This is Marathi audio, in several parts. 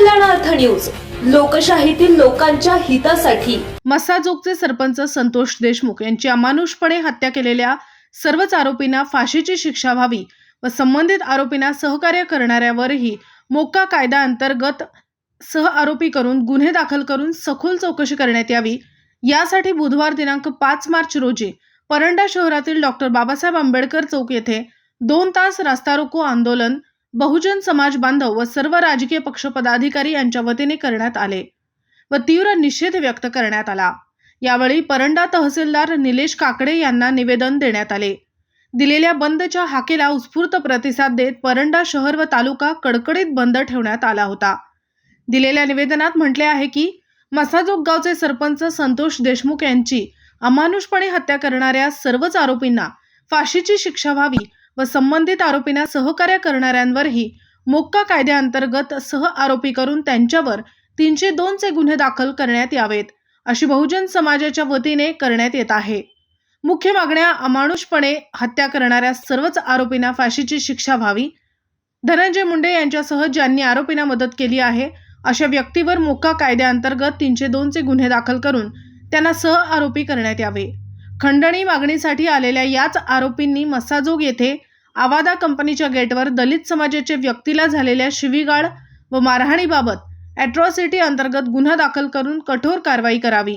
न्यूज. लोकशाहीतील लोकांच्या हितासाठी. मसाजोगचे सरपंच संतोष देशमुख यांची अमानुषपणे हत्या केलेल्या सर्वच आरोपींना फाशीची शिक्षा व्हावी व संबंधित आरोपींना सहकार्य करणाऱ्यावरही मोक्का कायदा अंतर्गत सह आरोपी करून गुन्हे दाखल करून सखोल चौकशी करण्यात यावी. यासाठी बुधवार दिनांक पाच मार्च रोजी परंडा शहरातील डॉक्टर बाबासाहेब आंबेडकर चौक येथे दोन तास रास्ता रोको आंदोलन बहुजन समाज बांधव व सर्व राजकीय पक्ष पदाधिकारी यांच्या वतीने करण्यात आले व तीव्र निषेध व्यक्त करण्यात आला. यावेळी परंडा तहसीलदार निलेश काकडे यांना निवेदन देण्यात आले. दिलेल्या बंदच्या हाकेला उत्स्फूर्त प्रतिसाद देत परंडा शहर व तालुका कडकडीत बंद ठेवण्यात आला होता. दिलेल्या निवेदनात म्हटले आहे की मसाजोग गावचे सरपंच संतोष देशमुख यांची अमानुषपणे हत्या करणाऱ्या सर्वच आरोपींना फाशीची शिक्षा व्हावी व संबंधित आरोपींना सहकार्य करणाऱ्यांवरही मोक्का कायद्याअंतर्गत सह आरोपी करून त्यांच्यावर तीनशे दोनचे गुन्हे दाखल करण्यात यावेत अशी बहुजन समाजाच्या वतीने करण्यात येत आहे. मुख्य मागण्या अमानुषपणे हत्या करणाऱ्या सर्वच आरोपींना फाशीची शिक्षा व्हावी. धनंजय मुंडे यांच्यासह ज्यांनी आरोपींना मदत केली आहे अशा व्यक्तीवर मोक्का कायद्याअंतर्गत तीनशे दोनचे गुन्हे दाखल करून त्यांना सह आरोपी करण्यात यावे. खंडणी मागणीसाठी आलेल्या याच आरोपींनी मस्साजोग येथे आवादा कंपनीच्या गेटवर दलित समाजाच्या व्यक्तीला झालेल्या शिवीगाळ व मारहाणीबाबत अॅट्रॉसिटी अंतर्गत गुन्हा दाखल करून कठोर कारवाई करावी.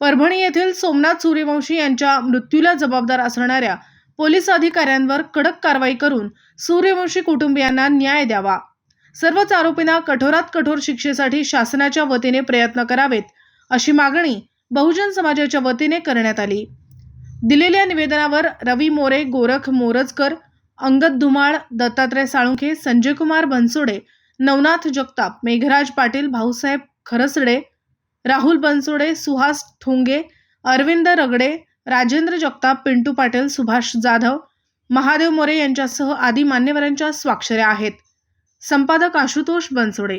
परभणी येथील सोमनाथ सूर्यवंशी यांच्या मृत्यूला जबाबदार असणाऱ्या पोलीस अधिकाऱ्यांवर कडक कारवाई करून सूर्यवंशी कुटुंबियांना न्याय द्यावा. सर्वच आरोपींना कठोरात कठोर शिक्षेसाठी शासनाच्या वतीने प्रयत्न करावेत अशी मागणी बहुजन समाजाच्या वतीने करण्यात आली. दिलेल्या निवेदनावर रवी मोरे गोरख मोरजकर अंगद धुमाळ दत्तात्रय साळुंखे संजय कुमार बनसोडे नवनाथ जगताप मेघराज पाटील भाऊसाहेब खरसडे राहुल बनसोडे सुहास ठोंगे अरविंद रगडे राजेंद्र जगताप पिंटू पाटील सुभाष जाधव महादेव मोरे यांच्यासह आदी मान्यवरांच्या स्वाक्षऱ्या आहेत. संपादक आशुतोष बनसोडे.